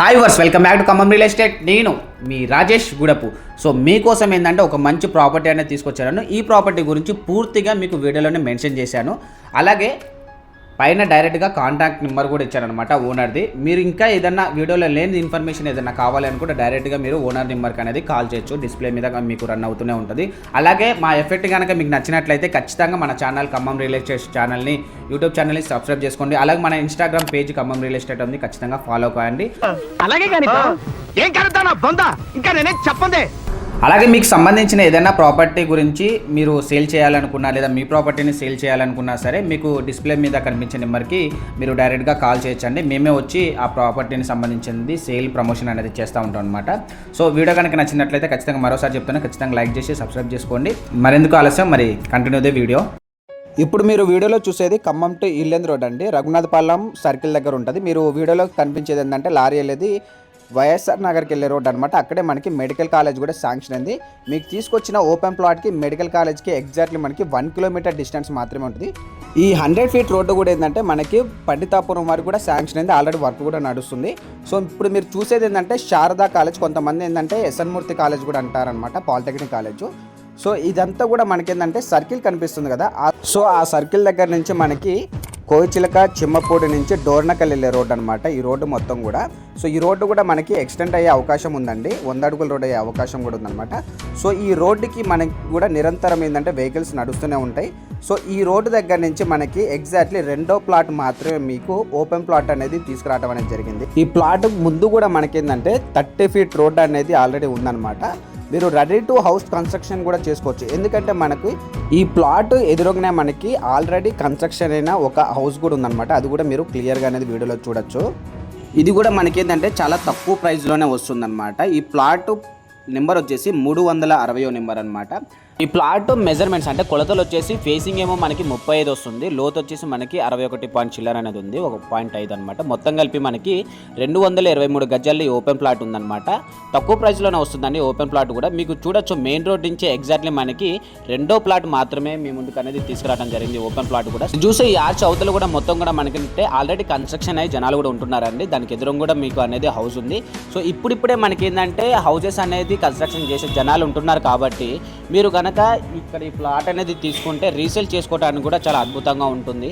Hi viewers welcome back to Khammam real estate నేను మీ Rajesh Gudapu. So మీకోసం ఏంటంటే ఒక మంచి ప్రాపర్టీ అనేది తీసుకొచ్చాను ఈ ప్రాపర్టీ గురించి పూర్తిగా మీకు వీడియోలోనే మెన్షన్ చేశాను. అలాగే పైన డైరెక్ట్గా కాంటాక్ట్ నెంబర్ కూడా ఇచ్చారనమాట ఓనర్ది. మీరు ఇంకా ఏదన్నా వీడియోలో లేని ఇన్ఫర్మేషన్ ఏదైనా కావాలి అనుకుంటే డైరెక్ట్గా మీరు ఓనర్ నెంబర్కి అనేది కాల్ చేయొచ్చు. డిస్ప్లే మీద మీకు రన్ అవుతూనే ఉంటుంది. అలాగే మా ఎఫెక్ట్ కనుక మీకు నచ్చినట్లయితే ఖచ్చితంగా మన ఛానల్ ఖమ్మం రియల్ ఎస్టేట్ ఛానల్ని యూట్యూబ్ ఛానల్ని సబ్స్క్రైబ్ చేసుకోండి. అలాగే మన Instagram page Khammam real estate ఉంది. ఖచ్చితంగా ఫాలో కాయండి అలాగే కానీ ఏం కలుగుతా బొందా? ఇంకా నేనే చెప్పండి అలాగే మీకు సంబంధించిన ఏదైనా ప్రాపర్టీ గురించి మీరు సేల్ చేయాలనుకున్నా లేదా మీ ప్రాపర్టీని సేల్ చేయాలనుకున్నా సరే మీకు డిస్ప్లే మీద కనిపించే నెంబర్కి మీరు డైరెక్ట్గా కాల్ చేయొచ్చండి. మేమే వచ్చి ఆ ప్రాపర్టీని సంబంధించింది సేల్ ప్రమోషన్ అనేది చేస్తూ ఉంటాం అనమాట సో వీడియో కనుక నచ్చినట్లయితే ఖచ్చితంగా మరోసారి చెప్తాను ఖచ్చితంగా లైక్ చేసి సబ్స్క్రైబ్ చేసుకోండి. మరెందుకు ఆలస్యం? మరి కంటిన్యూ దే వీడియో. ఇప్పుడు మీరు వీడియోలో చూసేది ఖమ్మం టు ఇల్లెంద్ రోడ్ అండి. రఘునాథపాలెం సర్కిల్ దగ్గర ఉంటుంది. మీరు వీడియోలో కనిపించేది ఏంటంటే లారీ వెళ్ళేది వైఎస్ఆర్ నగర్కి వెళ్ళే రోడ్ అనమాట అక్కడే మనకి మెడికల్ కాలేజ్ కూడా శాంక్షన్ అయింది. మీకు తీసుకొచ్చిన ఓపెన్ ప్లాట్కి మెడికల్ కాలేజ్కి ఎగ్జాక్ట్లీ మనకి వన్ కిలోమీటర్ డిస్టెన్స్ మాత్రమే ఉంటుంది. ఈ హండ్రెడ్ ఫీట్ రోడ్డు కూడా ఏంటంటే మనకి పండితాపురం వరకు కూడా శాంక్షన్ అయింది. ఆల్రెడీ వర్క్ కూడా నడుస్తుంది. సో ఇప్పుడు మీరు చూసేది ఏంటంటే శారదా కాలేజ్ కొంతమంది ఏంటంటే ఎస్ఎన్ మూర్తి కాలేజ్ కూడా అంటారనమాట పాలిటెక్నిక్ కాలేజ్. సో ఇదంతా కూడా మనకేంటంటే సర్కిల్ కనిపిస్తుంది కదా. సో ఆ సర్కిల్ దగ్గర నుంచి మనకి కోయిచిలక చిమ్మపూడి నుంచి డోర్నకల్ వెళ్ళే రోడ్డు అనమాట ఈ రోడ్డు మొత్తం కూడా. సో ఈ రోడ్డు కూడా మనకి ఎక్స్టెండ్ అయ్యే అవకాశం ఉందండి. వంద అడుగుల రోడ్ అయ్యే అవకాశం కూడా ఉందన్నమాట. సో ఈ రోడ్డుకి మనకి కూడా నిరంతరం ఏంటంటే వెహికల్స్ నడుస్తూనే ఉంటాయి. సో ఈ రోడ్డు దగ్గర నుంచి మనకి ఎగ్జాక్ట్లీ రెండో ప్లాట్ మాత్రమే మీకు ఓపెన్ ప్లాట్ అనేది తీసుకురావడం అనేది జరిగింది. ఈ ప్లాట్ ముందు కూడా మనకి ఏంటంటే థర్టీ ఫీట్ రోడ్ అనేది ఆల్రెడీ ఉందన్నమాట. మీరు రెడీ టు హౌస్ కన్స్ట్రక్షన్ కూడా చేసుకోవచ్చు. ఎందుకంటే మనకి ఈ ప్లాట్ ఎదురుగానే మనకి ఆల్రెడీ కన్స్ట్రక్షన్ అయిన ఒక హౌస్ కూడా ఉందన్నమాట. అది కూడా మీరు క్లియర్గా అనేది వీడియోలో చూడొచ్చు. ఇది కూడా మనకి ఏంటంటే చాలా తక్కువ ప్రైస్లోనే వస్తుందన్నమాట. ఈ ప్లాట్ నెంబర్ వచ్చేసి మూడు వందల అరవయో నెంబర్ అనమాట ఈ ప్లాట్ మెజర్మెంట్స్ అంటే కొలతలు వచ్చేసి ఫేసింగ్ ఏమో మనకి ముప్పై ఐదు వస్తుంది. లోత్ వచ్చేసి మనకి అరవై ఒకటి పాయింట్ చిల్లర్ అనేది ఉంది. ఒక పాయింట్ ఐదు అనమాట మొత్తం కలిపి మనకి రెండు వందల ఇరవై మూడు గజాల్లో ఈ ఓపెన్ ప్లాట్ ఉందన్నమాట. తక్కువ ప్రైస్లోనే వస్తుందండి ఓపెన్ ప్లాట్ కూడా. మీకు చూడొచ్చు మెయిన్ రోడ్ నుంచి ఎగ్జాక్ట్లీ మనకి రెండో ప్లాట్ మాత్రమే మీ ముందుకు అనేది తీసుకురావడం జరిగింది ఓపెన్ ప్లాట్ కూడా. చూసే ఈ ఆర్చ్ అవతల కూడా మొత్తం కూడా మనకి ఆల్రెడీ కన్స్ట్రక్షన్ అయ్యి జనాలు కూడా ఉంటున్నారండి. దానికి ఎదురు కూడా మీకు అనేది హౌస్ ఉంది. సో ఇప్పుడిప్పుడే మనకి ఏంటంటే హౌసెస్ అనేది కన్స్ట్రక్షన్ చేసే జనాలు ఉంటున్నారు కాబట్టి మీరు కనుక ఇక్కడ ఈ ప్లాట్ అనేది తీసుకుంటే రీసేల్ చేసుకోవడానికి కూడా చాలా అద్భుతంగా ఉంటుంది.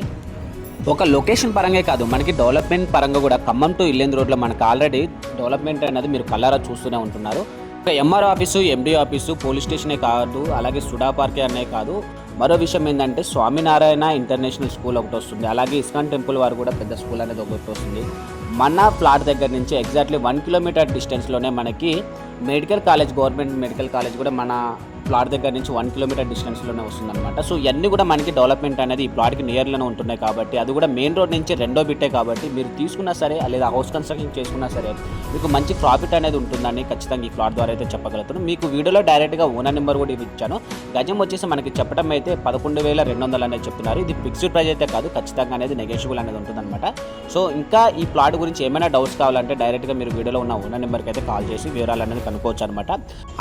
ఒక లొకేషన్ పరంగా కాదు మనకి డెవలప్మెంట్ పరంగా కూడా. ఖమ్మం టు ఇల్లేందు రోడ్లో మనకి ఆల్రెడీ డెవలప్మెంట్ అనేది మీరు కల్లారా చూస్తూనే ఉంటున్నారు. ఒక MR office MD office police స్టేషనే కాదు అలాగే సుడా పార్కే అనే కాదు. మరో విషయం ఏంటంటే స్వామినారాయణ ఇంటర్నేషనల్ స్కూల్ ఒకటి వస్తుంది. అలాగే ఇస్కాన్ టెంపుల్ వారు కూడా పెద్ద స్కూల్ అనేది ఒకటి వస్తుంది. మన ఫ్లాట్ దగ్గర నుంచి ఎగ్జాక్ట్లీ వన్ కిలోమీటర్ డిస్టెన్స్లోనే మనకి medical college government medical college కూడా మన ప్లాట్ దగ్గర నుంచి వన్ కిలోమీటర్ డిస్టెన్స్లోనే వస్తుందన్నమాట. సో ఇవన్నీ కూడా మనకి డెవలప్మెంట్ అనేది ఈ ప్లాట్కి నియర్లోనే ఉంటున్నాయి కాబట్టి అది కూడా మెయిన్ రోడ్ నుంచి రెండో బిట్టే కాబట్టి మీరు తీసుకున్నా సరే లేదా హౌస్ కన్స్ట్రక్షన్ చేసుకున్నా సరే మీకు మంచి ప్రాఫిట్ అనేది ఉంటుందని ఖచ్చితంగా ఈ ప్లాట్ ద్వారా అయితే చెప్పగలుగుతాను మీకు వీడియోలో డైరెక్ట్గా ఓనర్ నెంబర్ కూడా ఇచ్చాను గజం వచ్చేసి మనకి చెప్పడం అయితే పదకొండు వేల రెండు వందలు అనేది చెప్తున్నారు. ఇది ఫిక్స్డ్ ప్రైస్ అయితే కాదు ఖచ్చితంగా అనేది నెగోషియబుల్ అనేది ఉంటుందన్నమాట. సో ఇంకా ఈ ప్లాట్ గురించి ఏమైనా డౌట్స్ కావాలంటే డైరెక్ట్గా మీరు వీడియోలో ఉన్న ఓనర్ నెంబర్కి అయితే కాల్ చేసి వివరాలు అనేది కనుక్కోవచ్చు అనమాట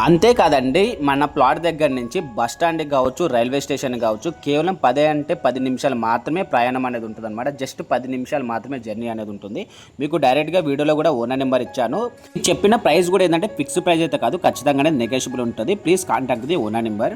అంతేకాదండి మన ప్లాట్ దగ్గర నుంచి బస్ స్టాండ్కి కావచ్చు రైల్వే స్టేషన్ కావచ్చు కేవలం పదే అంటే పది నిమిషాలు మాత్రమే ప్రయాణం అనేది ఉంటుంది అనమాట జస్ట్ పది నిమిషాలు మాత్రమే జర్నీ అనేది ఉంటుంది. మీకు డైరెక్ట్గా వీడియోలో కూడా ఓనర్ నెంబర్ ఇచ్చాను. చెప్పిన ప్రైస్ కూడా ఏంటంటే ఫిక్స్ ప్రైస్ అయితే కాదు ఖచ్చితంగానే నెగోషియబుల్ ఉంటుంది. Please contact the owner number.